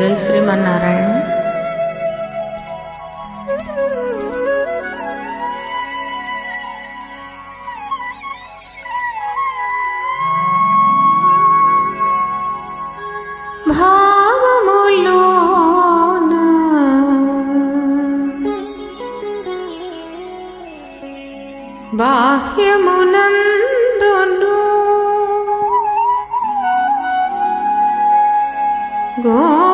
జై శ్రీమన్నారాయణ భావములోన బాహ్యమునందును గోవింద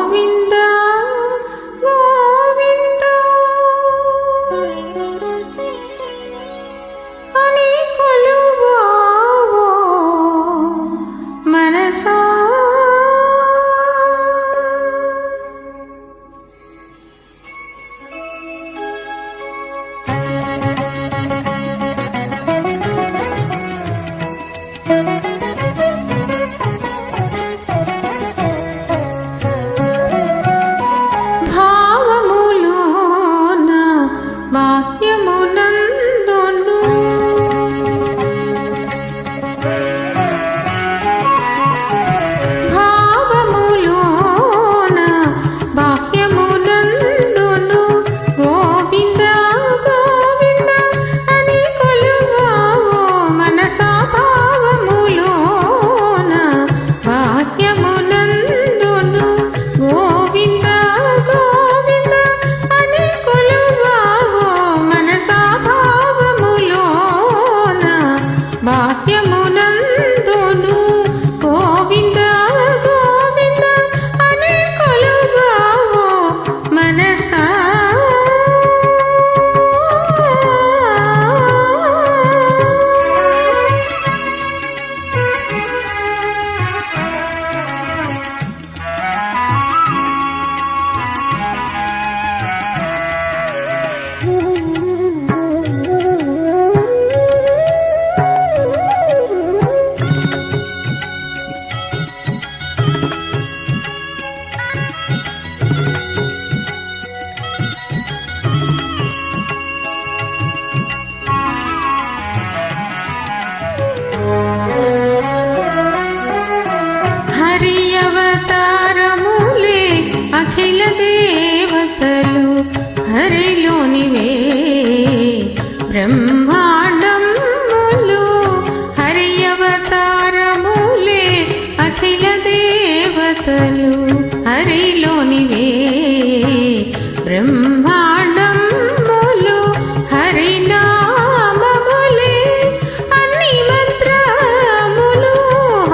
దేవతలు హరిలోనివే. బ్రహ్మాండములు హరినామములే. అన్ని మంత్రములు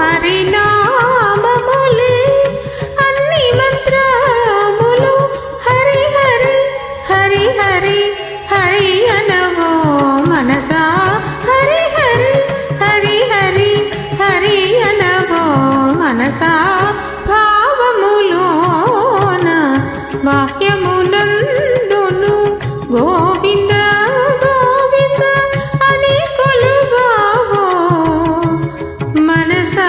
హరినామములే. అన్ని మంత్రములు హరి హరి హరి హరి హరి అనవో మనసా. హరి హరి హరి హరి హరి అనవో మనసా. బాహ్యమునందును గోవింద గోవింద అని కొలువావో. మనసా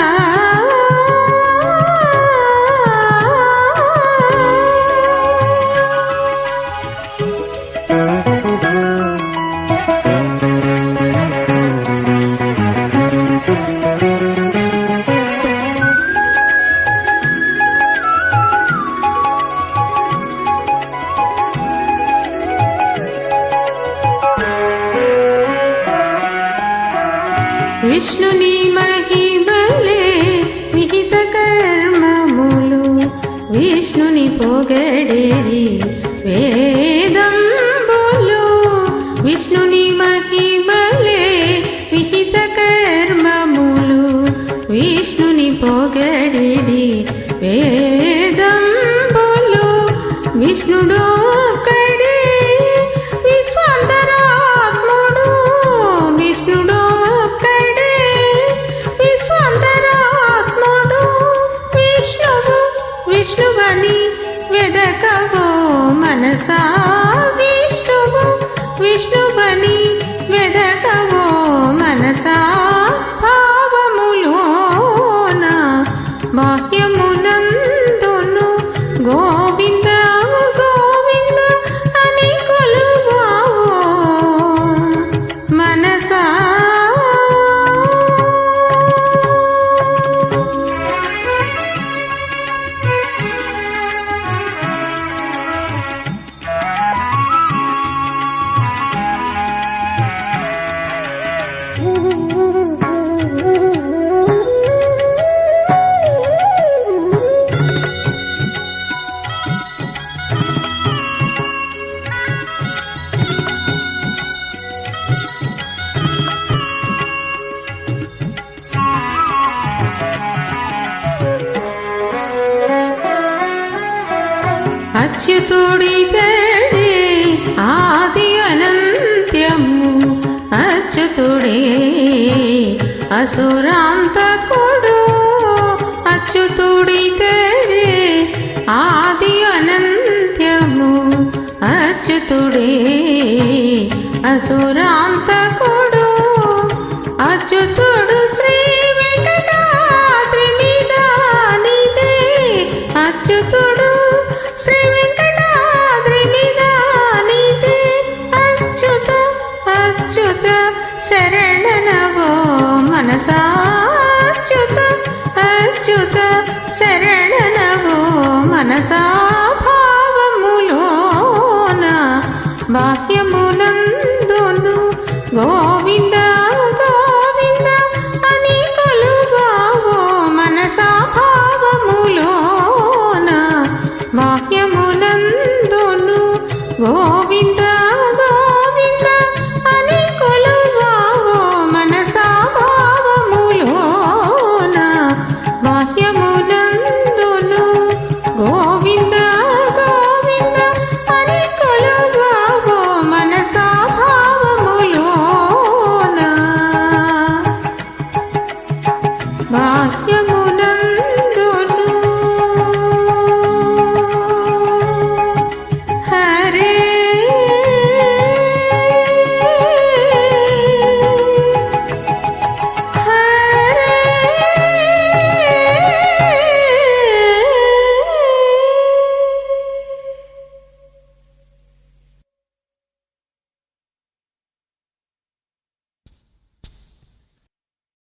విష్ణుని మహిమలే విహిత కర్మములు. విష్ణుని పొగడేడి వేదంబులు. విష్ణుని మహిమలే విహిత కర్మములు. విష్ణుని పొగడేడి వే వెదకవో మనసా అచ్యుతుడితడే ఆది అనంత్యము అచ్యుతుడే అసురాంతకుడు అచ్యుతుడితడే ఆది అనంత్యము అచ్యుతుడే అసురాంతకుడు అచ్యుతుడు శ్రీ మనసాచ్యుత అచ్యుత అచ్యుత మనసా భావములోన బాహ్యమునందును గోవింద గోవింద అని కలుగావో మనసా భావములోన బాహ్యమునందును గోవింద यमुना